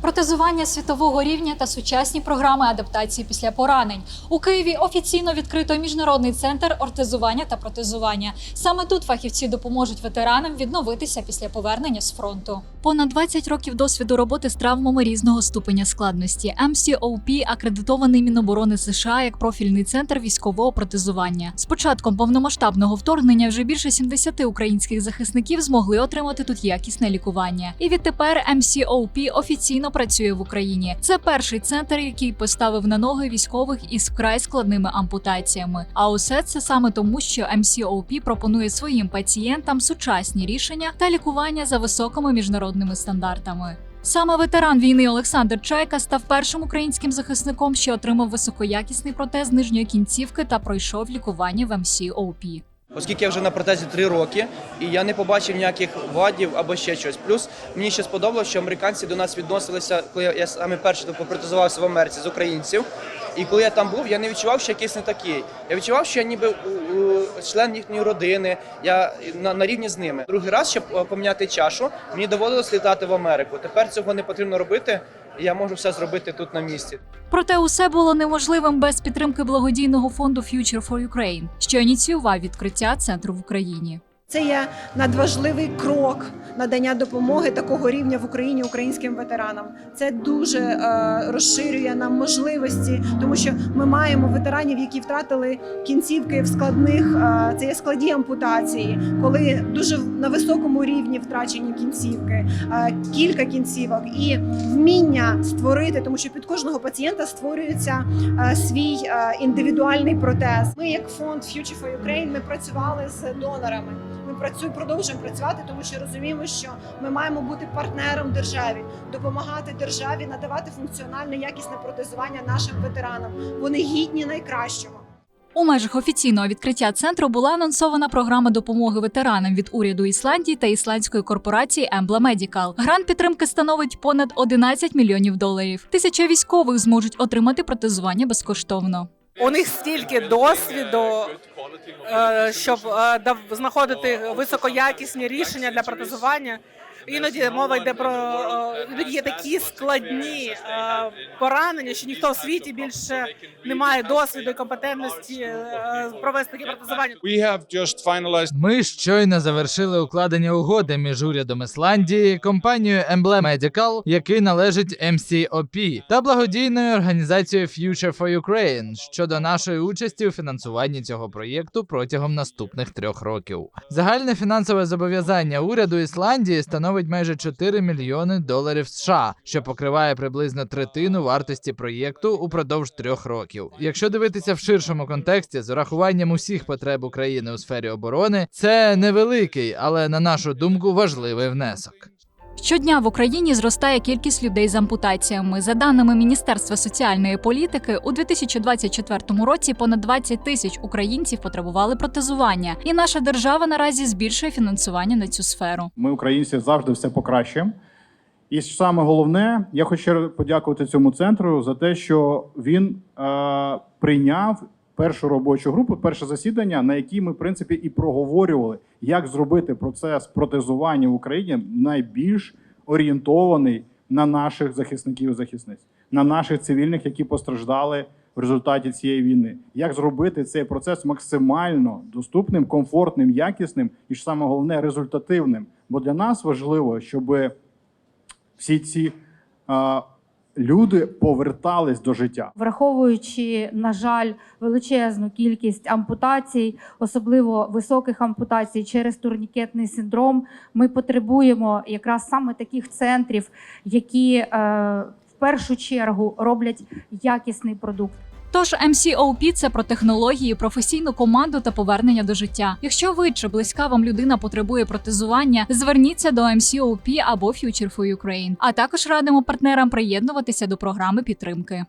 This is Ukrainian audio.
Протезування світового рівня та сучасні програми адаптації після поранень у Києві офіційно відкрито міжнародний центр ортезування та протезування. Саме тут фахівці допоможуть ветеранам відновитися після повернення з фронту. Понад 20 років досвіду роботи з травмами різного ступеня складності. MCOP акредитований Міноборони США як профільний центр військового протезування. З початком повномасштабного вторгнення вже більше 70 українських захисників змогли отримати тут якісне лікування. І відтепер MCOP офіційно працює в Україні. Це перший центр, який поставив на ноги військових із вкрай складними ампутаціями. А усе це саме тому, що MCOP пропонує своїм пацієнтам сучасні рішення та лікування за високими міжнародними стандартами. Саме ветеран війни Олександр Чайка став першим українським захисником, що отримав високоякісний протез нижньої кінцівки та пройшов лікування в MCOP. Оскільки я вже на протезі три роки, і я не побачив ніяких вадів або ще щось. Плюс мені ще сподобалося, що американці до нас відносилися, коли я, я саме перший попротезувався в Америці з українців. І коли я там був, я не відчував, що якийсь не такий. Я відчував, що я ніби член їхньої родини, я на, на рівні з ними. Другий раз, щоб е, поміняти чашу, мені доводилось літати в Америку. Тепер цього не потрібно робити. Я можу все зробити тут на місці. Проте усе було неможливим без підтримки благодійного фонду Future for Ukraine, що ініціював відкриття центру в Україні. Це є надважливий крок надання допомоги такого рівня в Україні українським ветеранам. Це дуже е, розширює нам можливості, тому що ми маємо ветеранів, які втратили кінцівки в складних е, це є складі ампутації, коли дуже на високому рівні втрачені кінцівки, е, кілька кінцівок і вміння створити, тому що під кожного пацієнта створюється е, свій е, індивідуальний протез. Ми, як фонд Future for Ukraine, ми працювали з донорами. Ми працюємо, продовжуємо працювати, тому що розуміємо, що ми маємо бути партнером державі, допомагати державі надавати функціональне якісне протезування нашим ветеранам. Вони гідні найкращого. У межах офіційного відкриття центру була анонсована програма допомоги ветеранам від уряду Ісландії та ісландської корпорації Embla Medical. Грант підтримки становить понад 11 мільйонів доларів. Тисяча військових зможуть отримати протезування безкоштовно. У них стільки досвіду, щоб е, дав- знаходити високоякісні рішення для протезування. Іноді мова йде про іноді є такі складні поранення, що ніхто в світі більше не має досвіду і компетентності е, провести такі протезування. Ми щойно завершили укладення угоди між урядом Ісландії, компанією Emblem Medical, який належить MCOP, та благодійною організацією Future for Ukraine щодо нашої участі у фінансуванні цього проєкту протягом наступних трьох років. Загальне фінансове зобов'язання уряду Ісландії становить майже 4 мільйони доларів США, що покриває приблизно третину вартості проєкту упродовж трьох років. Якщо дивитися в ширшому контексті з урахуванням усіх потреб України у сфері оборони, це невеликий, але на нашу думку важливий внесок. Щодня в Україні зростає кількість людей з ампутаціями. За даними Міністерства соціальної політики, у 2024 році понад 20 тисяч українців потребували протезування, і наша держава наразі збільшує фінансування на цю сферу. Ми, українці, завжди все покращуємо. І саме головне, я хочу подякувати цьому центру за те, що він е, прийняв першу робочу групу, перше засідання, на якій ми, в принципі, і проговорювали, як зробити процес протезування в Україні найбільш орієнтований на наших захисників і захисниць, на наших цивільних, які постраждали в результаті цієї війни. Як зробити цей процес максимально доступним, комфортним, якісним і ж саме головне результативним? Бо для нас важливо, щоб всі ці люди повертались до життя. враховуючи, на жаль, величезну кількість ампутацій, особливо високих ампутацій через турнікетний синдром, ми потребуємо якраз саме таких центрів, які е, в першу чергу роблять якісний продукт. Тож MCOP – це про технології, професійну команду та повернення до життя. Якщо ви чи близька вам людина потребує протезування, зверніться до MCOP або Future for Ukraine. А також радимо партнерам приєднуватися до програми підтримки.